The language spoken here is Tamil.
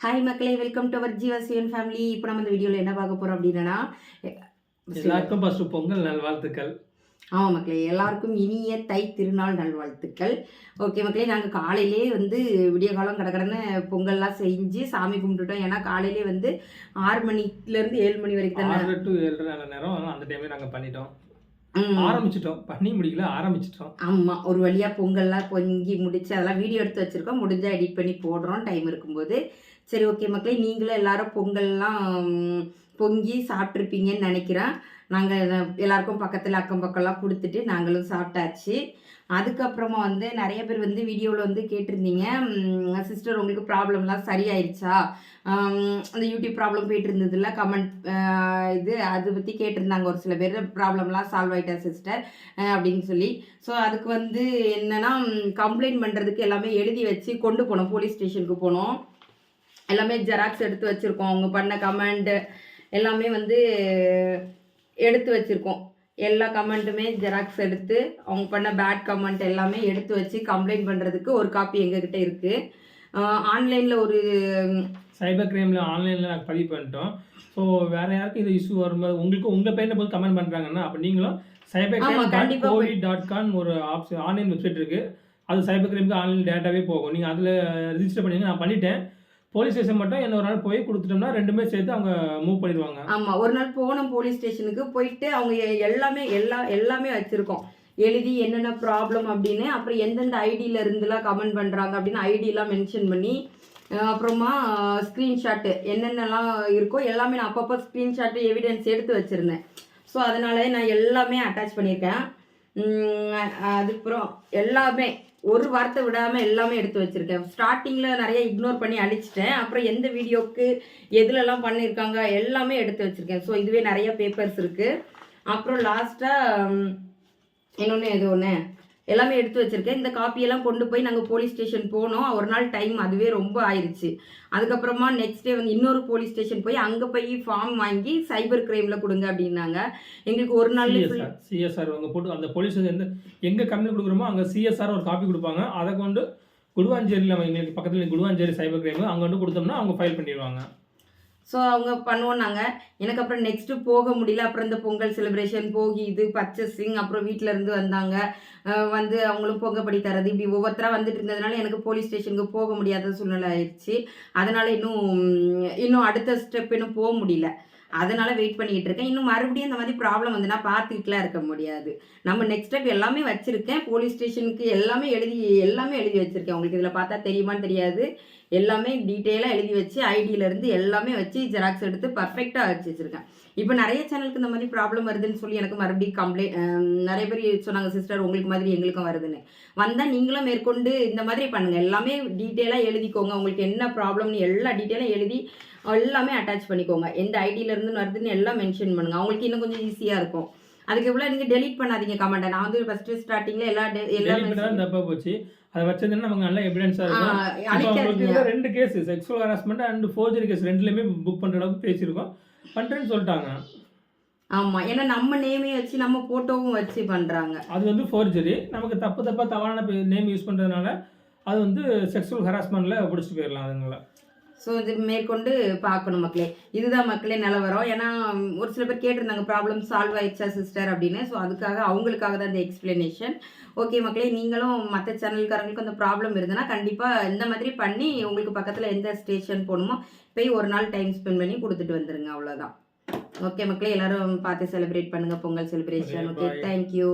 ஹாய் மக்களே welcome to our Jeeva Sivan family இப்போ நம்ம இந்த வீடியோவில் என்ன பார்க்க போகிறோம் அப்படின்னா எல்லாருக்கும் ஃபர்ஸ்ட் பொங்கல் நல்வாழ்த்துக்கள். ஆமாம் மக்களே எல்லாருக்கும் இனிய தை திருநாள் நல்வாழ்த்துக்கள். ஓகே மக்களே நாங்கள் காலையிலே வந்து விடிய காலம் கடகடன்னு பொங்கல்லாம் செஞ்சு சாமி கும்பிட்டுட்டோம். ஏன்னா காலையிலே வந்து ஆறு மணிலேருந்து ஏழு மணி வரைக்கும் தானே? டு நல்ல நேரம். அந்த டைம்ல நாங்க பண்ணிட்டோம். ஆரம்பிச்சிட்டோம். பண்ணி முடிக்கல ஆரம்பிச்சிட்டோம். ஆமாம் ஒரு வழியாக பொங்கல்லாம் பொங்கி முடிச்சு அதெல்லாம் வீடியோ எடுத்து வச்சுருக்கோம். முடிஞ்சால் எடிட் பண்ணி போடுறோம். டைம் இருக்கும்போது. சரி ஓகே மக்களே நீங்களும் எல்லாரும் பொங்கல்லாம் பொங்கி சாப்பிட்ருப்பீங்கன்னு நினைக்கிறேன். நாங்கள் எல்லாருக்கும் பக்கத்தில் அக்கம் பக்கம்லாம் கொடுத்துட்டு நாங்களும் சாப்பிட்டாச்சு. அதுக்கப்புறமா வந்து நிறைய பேர் வந்து வீடியோவில் வந்து கேட்டிருந்தீங்க. சிஸ்டர் உங்களுக்கு ப்ராப்ளம்லாம் சரியாயிருச்சா? அந்த யூடியூப் ப்ராப்ளம் போயிட்டு இருந்ததுல கமெண்ட் இது அதை பற்றி கேட்டிருந்தாங்க ஒரு சில பேர். ப்ராப்ளம்லாம் சால்வ் ஆகிட்டா சிஸ்டர் அப்படின்னு சொல்லி. ஸோ அதுக்கு வந்து என்னென்னா கம்ப்ளைண்ட் பண்ணுறதுக்கு எல்லாமே எழுதி வச்சு கொண்டு போனோம். போலீஸ் ஸ்டேஷனுக்கு போனோம். எல்லாமே ஜெராக்ஸ் எடுத்து வச்சுருக்கோம். அவங்க பண்ண கமெண்ட் எல்லாமே வந்து எடுத்து வச்சுருக்கோம். எல்லா கமெண்ட்டுமே ஜெராக்ஸ் எடுத்து அவங்க பண்ண பேட் கமெண்ட் எல்லாமே எடுத்து வச்சு கம்ப்ளைண்ட் பண்ணுறதுக்கு ஒரு காப்பி எங்ககிட்ட இருக்குது ஆன்லைனில் ஒரு சைபர் கிரைம்ல ஆன்லைன்ல நாங்கள் பதிவு பண்ணிட்டோம். ஸோ வேற யாருக்கும் இது இஷ்யூ வரும்போது உங்களுக்கு உங்க பேர்ல போய் கமெண்ட் பண்றாங்கன்னா அப்போ நீங்களும் cyber crime covid dot com ஒரு ஆப்ஷன் ஆன்லைன் வெப்சைட் இருக்கு. அது சைபர் கிரைமுக்கு ஆன்லைன் டேட்டாவே போகும். நீங்க அதுல ரிஜிஸ்டர் பண்ணீங்க நான் பண்ணிட்டேன். போலீஸ் ஸ்டேஷன் மட்டும் என்ன ஒரு நாள் போய் கொடுத்துட்டோம்னா ரெண்டுமே சேர்த்து அவங்க மூவ் பண்ணிடுவாங்க. ஆமாம் ஒரு நாள் போனோம் போலீஸ் ஸ்டேஷனுக்கு போயிட்டு அவங்க எல்லாமே எல்லா எல்லாமே வச்சுருக்கோம். எழுதி என்னென்ன ப்ராப்ளம் அப்படின்னு அப்புறம் எந்தெந்த ஐடியில இருந்துலாம் கமெண்ட் பண்ணுறாங்க அப்படின்னு ஐடியெலாம் மென்ஷன் பண்ணி அப்புறமா ஸ்க்ரீன்ஷாட்டு என்னென்னலாம் இருக்கோ எல்லாமே நான் அப்பப்போ ஸ்க்ரீன்ஷாட்டு எவிடன்ஸ் எடுத்து வச்சுருந்தேன். ஸோ அதனால நான் எல்லாமே அட்டாச் பண்ணியிருக்கேன். அதுக்கப்புறம் எல்லாமே ஒரு வார்த்தை விடாமல் எல்லாமே எடுத்து வச்சுருக்கேன். ஸ்டார்டிங்கில் நிறைய இக்னோர் பண்ணி அழிச்சிட்டேன். அப்புறம் எந்த வீடியோக்கு எதுலலாம் பண்ணியிருக்காங்க எல்லாமே எடுத்து வச்சுருக்கேன். ஸோ இதுவே நிறைய பேப்பர்ஸ் இருக்குது அப்புறம் லாஸ்ட்டாக இன்னொன்று எது ஒன்று எல்லாமே எடுத்து வச்சுருக்கேன். இந்த காப்பியெல்லாம் கொண்டு போய் நாங்கள் போலீஸ் ஸ்டேஷன் போனோம். ஒரு நாள் டைம் அதுவே ரொம்ப ஆயிடுச்சு அதுக்கப்புறமா நெக்ஸ்ட் டே வந்து இன்னொரு போலீஸ் ஸ்டேஷன் போய் அங்கே போய் ஃபார்ம் வாங்கி சைபர் கிரைமில் கொடுங்க அப்படின்னாங்க. எங்களுக்கு ஒரு நாள் சிஎஸ்ஆர் அவங்க போட்டு அந்த போலீஸ் எந்த எங்க கம்பெனி கொடுக்குறோமோ அங்க சிஎஸ்ஆர் ஒரு காப்பி கொடுப்பாங்க. அதை கொண்டு குடுவாஞ்சேரியில் எங்களுக்கு பக்கத்துல குடுவாஞ்சேரி சைபர் கிரைம் அங்க வந்து கொடுத்தோம்னா அவங்க ஃபைல் பண்ணிடுவாங்க. ஸோ அவங்க பண்ணுவோம் நாங்கள் எனக்கு அப்புறம் நெக்ஸ்ட்டு போக முடியல. அப்புறம் இந்த பொங்கல் செலிப்ரேஷன் போகி இது பர்ச்சேசிங் அப்புறம் வீட்டில் இருந்து வந்தாங்க. வந்து அவங்களும் பொங்கப்படி தரது. இப்படி ஒவ்வொருத்தராக வந்துட்டு இருந்ததுனால எனக்கு போலீஸ் ஸ்டேஷனுக்கு போக முடியாத சூழ்நிலை ஆயிடுச்சு. அதனால் இன்னும் இன்னும் அடுத்த ஸ்டெப் இன்னும் போக முடியல. அதனால் வெயிட் பண்ணிக்கிட்டு இருக்கேன். இன்னும் மறுபடியும் இந்த மாதிரி ப்ராப்ளம் வந்துன்னா பார்த்துக்கிட்டுலாம் இருக்க முடியாது. நம்ம நெக்ஸ்ட் ஸ்டெப் எல்லாமே வச்சுருக்கேன். போலீஸ் ஸ்டேஷனுக்கு எல்லாமே எழுதி எல்லாமே எழுதி வச்சுருக்கேன். உங்களுக்கு இதில் பார்த்தா தெரியுமான்னு தெரியாது. எல்லாமே டீட்டெயிலாக எழுதி வச்சு ஐடியிலேருந்து எல்லாமே வச்சு ஜெராக்ஸ் எடுத்து பர்ஃபெக்டாக வச்சு வச்சிருக்கேன். இப்போ நிறைய சேனலுக்கு இந்த மாதிரி ப்ராப்ளம் வருதுன்னு சொல்லி எனக்கு மறுபடியும் கம்ப்ளைண்ட் நிறைய பேர் சொன்னாங்க சிஸ்டர் உங்களுக்கு மாதிரி எங்களுக்கும் வருதுன்னு. வந்தால் நீங்களும் மேற்கொண்டு இந்த மாதிரி பண்ணுங்கள் எல்லாமே டீட்டெயிலாக எழுதிக்கோங்க. உங்களுக்கு என்ன ப்ராப்ளம்னு எல்லா டீட்டெயிலாக எழுதி எல்லாமே அட்டாச் பண்ணிக்கோங்க. எந்த ஐடியிலேருந்து வருதுன்னு எல்லாம் மென்ஷன் பண்ணுங்கள் அவங்களுக்கு இன்னும் கொஞ்சம் ஈஸியாக இருக்கும். அதுக்கு எவ்வளோ நீங்கள் டெலீட் பண்ணாதீங்க கமெண்ட்டை நான் வந்து ஃபஸ்ட்டு ஸ்டார்டிங்கில் எல்லா de- எல்லா டெலிட் பண்ணி தான் தப்பா போச்சு. அதை வச்சதுன்னா நமக்கு நல்ல எவிடன்ஸா இருக்கும். ரெண்டு case sexual harassment and forgery case ரெண்டுலயுமே book பண்ற அளவுக்கு பேசியிருக்கோம். பண்றேன்னு சொல்லிட்டாங்க. ஆமா ஏன்னா நம்ம நேமே வச்சு நம்ம போட்டோவும் வச்சு பண்றாங்க. அது வந்து ஃபோர்ஜரி நமக்கு தப்பு தப்பா தவறான நேம் யூஸ் பண்றதுனால அது வந்து செக்ஸுவல் ஹராஸ்மெண்ட்ல பிடிச்சிட்டு போயிடலாம் அதுங்கள. ஸோ இது மேற்கொண்டு பார்க்கணும் மக்களே. இதுதான் மக்களே நிலவரம் ஏன்னா ஒரு சில பேர் கேட்டிருந்தாங்க ப்ராப்ளம் சால்வ் ஆயிடுச்சா சிஸ்டர் அப்படின்னு. ஸோ அதுக்காக அவங்களுக்காக தான் இந்த எக்ஸ்பிளனேஷன் ஓகே மக்களே நீங்களும் மற்ற சேனல்காரங்களுக்கு அந்த ப்ராப்ளம் இருந்ததுன்னா கண்டிப்பாக இந்த மாதிரி பண்ணி உங்களுக்கு பக்கத்தில் எந்த ஸ்டேஷன் போகணுமோ போய் ஒரு நாள் டைம் ஸ்பெண்ட் பண்ணி கொடுத்துட்டு வந்துருங்க அவ்வளோதான் ஓகே மக்களே எல்லாரும் பார்த்து செலிப்ரேட் பண்ணுங்க. Pongal celebration okay. தேங்க்யூ